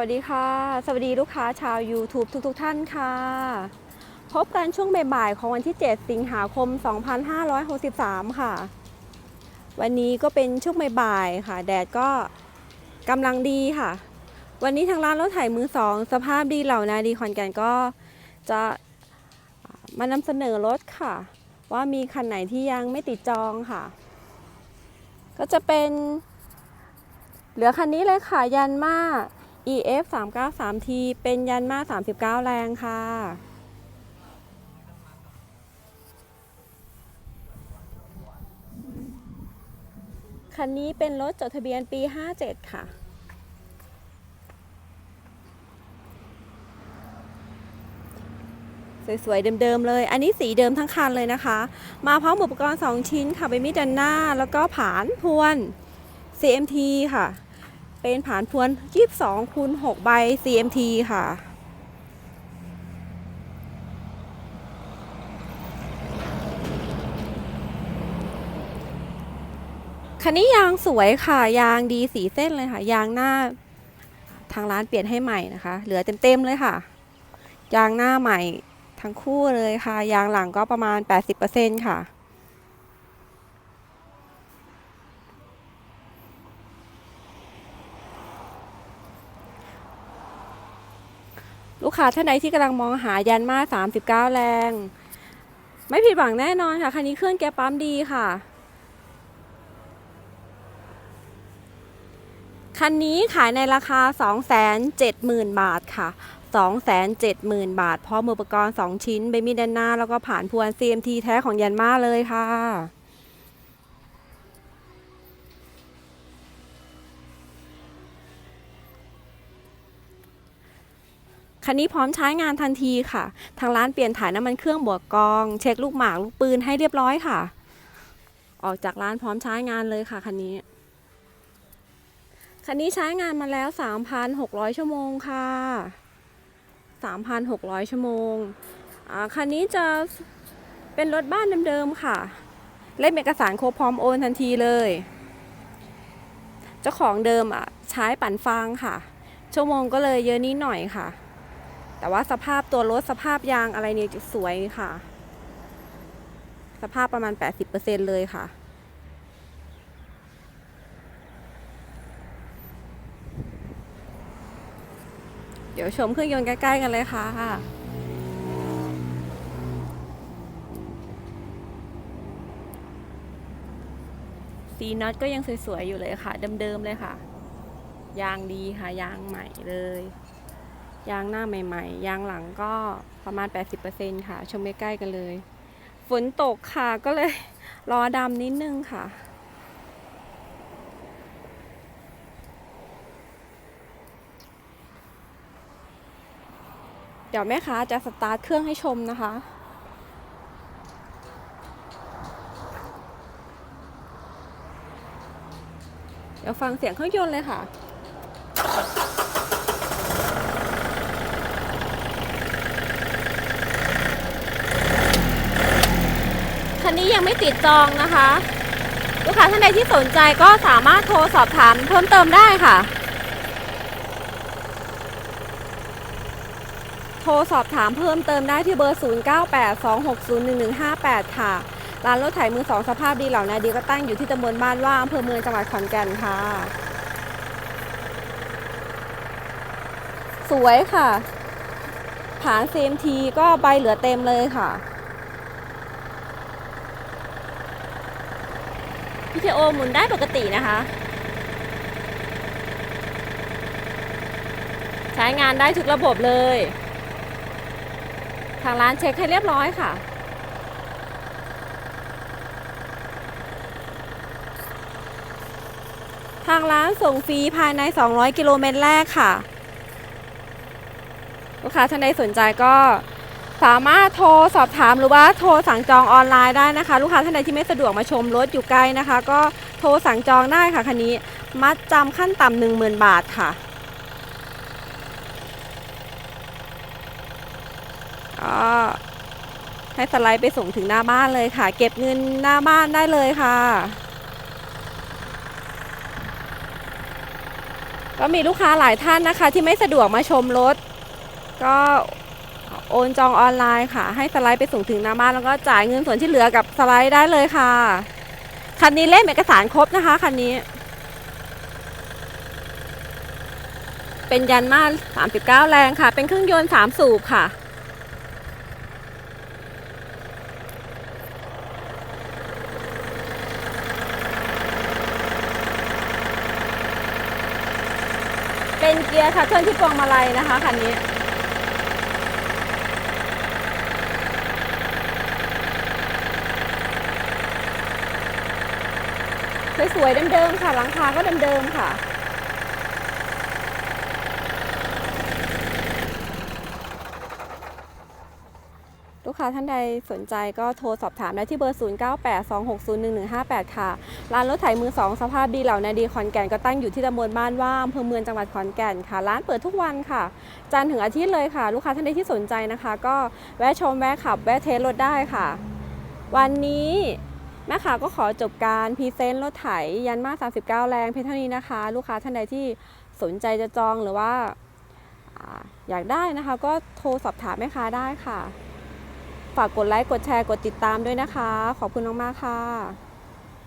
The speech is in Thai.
วัสดีค่ะ สวัสดีลูกค้าชาว YouTube ทุกๆทท่านค่ะ พบกันช่วงบ่ายๆของวันที่ 7 สิงหาคม 2563 ค่ะ วันนี้ก็เป็นช่วงบ่ายๆค่ะ แดดก็กำลังดีค่ะ วันนี้ทางร้านรถไถมือสอง สภาพดีเหล่านาดีขอนแกนก็จะมานำเสนอรถค่ะ ว่ามีคันไหนที่ยังไม่ติดจองค่ะ ก็จะเป็น เหลือคันนี้เลยค่ะยันมา EF 3 9 3 T เป็นยันมา39 แรงค่ะ คันนี้เป็นรถจดทะเบียนปี 57 ค่ะ สวย ๆ เดิม ๆ เลย อันนี้สีเดิมทั้งคันเลยนะคะ มาพร้อมอุปกรณ์ 2 ชิ้นค่ะเป็นมิดดันหน้า แล้วก็ผานพวน CMT ค่ะ เป็นผานพวน22คูณ6ใบ CMT ค่ะ คันนี้ยางสวยค่ะ ยางดีสีเส้นเลยค่ะ ยางหน้าทางร้านเปลี่ยนให้ใหม่นะคะ เหลือเต็มๆเลยค่ะ ยางหน้าใหม่ทั้งคู่เลยค่ะ ยางหลังก็ประมาณ 80%ค่ะ ลูกค้าท่านใดที่กำลังมองหายันมา 39 แรง ไม่ผิดหวังแน่นอนค่ะ คันนี้เครื่องแก๊ปปั๊มดีค่ะ คันนี้ขายในราคา 270,000 บาทค่ะ 270,000 บาทพร้อมอุปกรณ์ 2 ชิ้นเบมีด้านหน้า แล้วก็ผ่านพวน CMT แท้ของยันมาเลยค่ะ คันนี้พร้อมใช้งานทันทีค่ะ ทางร้านเปลี่ยนถ่ายน้ำมันเครื่องบวกกอง เช็คลูกหมากลูกปืนให้เรียบร้อยค่ะ ออกจากร้านพร้อมใช้งานเลยค่ะคันนี้ คันนี้ใช้งานมาแล้ว 3,600 ชั่วโมงค่ะ 3,600 ชั่วโมงคันนี้จะเป็นรถบ้านเดิมๆค่ะเล่มเอกสารครบพร้อมโอนทันทีเลย เจ้าของเดิมอะ ใช้ปั่นฟางค่ะ ชั่วโมงก็เลยเยอะนิดหน่อยค่ะ แต่ว่าสภาพตัวรถสภาพยางอะไรเนี่ยสวยค่ะ สภาพประมาณ 80%เลยค่ะ เดี๋ยวชมเครื่องยนต์ใกล้ ๆ กันเลยค่ะสีน็อตก็ยังสวย ๆ อยู่เลยค่ะ เดิม ๆ เลยค่ะ ยางดีค่ะ ยางใหม่เลย ยางหน้าใหม่ ๆ ยางหลังก็ประมาณ 80%ค่ะ ชมใกล้ๆกันเลย ฝนตกค่ะก็เลยรอดำนิดนึงค่ะ เดี๋ยวแม่ค้าจะสตาร์ทเครื่องให้ชมนะคะเดี๋ยวฟังเสียงเครื่องยนต์เลยค่ะ คันนี้ยังไม่ติดจองนะคะ ลูกค้าท่านใดที่สนใจก็สามารถโทรสอบถามเพิ่มเติมได้ค่ะ โทรสอบถามเพิ่มเติมได้ที่เบอร์ 0982601158 ค่ะ ร้านรถไถมือสองสภาพดีเหล่านาดีก็ตั้งอยู่ที่ตำบลบ้านว่าอำเภอเมืองจังหวัดขอนแก่นค่ะ สวยค่ะฐาน CMT ก็ใบเหลือเต็มเลยค่ะ พีเคโอหมุนได้ปกตินะคะ ใช้งานได้ทุกระบบเลย ทางร้านเช็คให้เรียบร้อยค่ะ ทางร้านส่งฟรีภายใน 200 กิโลเมตรแรกค่ะ ลูกค้าท่านใดสนใจก็ามารถโทรสอบถามหรือว่าโทรสั่งจองออนไลน์ได้นะคะ ลูกค้าท่านใดที่ไม่สะดวกมาชมรถอยู่ไกลนะคะ ก็โทรสั่งจองได้ค่ะคันนี้ มัดจำขั้นต่ำหนึ่งหมื่นบาทค่ะก็ให้สไลด์ไปส่งถึงหน้าบ้านเลยค่ะ เก็บเงินหน้าบ้านได้เลยค่ะ ก็มีลูกค้าหลายท่านนะคะ ที่ไม่สะดวกมาชมรถก็ โอนจองออนไลน์ค่ะ ให้สไลด์ไปส่งถึงหน้าบ้านแล้วก็จ่ายเงินส่วนที่เหลือกับสไลด์ได้เลยค่ะ คันนี้เล่มเอกสารครบนะคะคันนี้ เป็นยันมา39 แรงค่ะ เป็นเครื่องยนต์ 3 สูบค่ะเป็นเกียร์ค่ะเคลื่อนที่พวงมาลัยนะคะคันนี้ สวยๆเดิมๆค่ะหลังคาก็เดิมๆค่ะ ลูกค้าท่านใดสนใจก็โทรสอบถามได้ที่เบอร์ 0982601158 ค่ะ ร้านรถไถมือ2สภาพดีเหล่านาดีขอนแก่นก็ตั้งอยู่ที่ตำบลบ้านว่าอำเภอเมืองจังหวัดขอนแก่นค่ะ ร้านเปิดทุกวันค่ะ จันทร์ถึงอาทิตย์เลยค่ะ ลูกค้าท่านใดที่สนใจนะคะ ก็แวะชมแวะขับแวะเทสรถได้ค่ะ วันนี้ แม่ค้าก็ขอจบการพรีเซนต์รถไถยันมา 39 แรงเพียงเท่านี้นะคะ ลูกค้าท่านใดที่สนใจจะจองหรือว่าอยากได้นะคะ ก็โทรสอบถามแม่ค้าได้ค่ะ ฝากกดไลค์ กดแชร์ กดติดตามด้วยนะคะ ขอบคุณมากๆค่ะ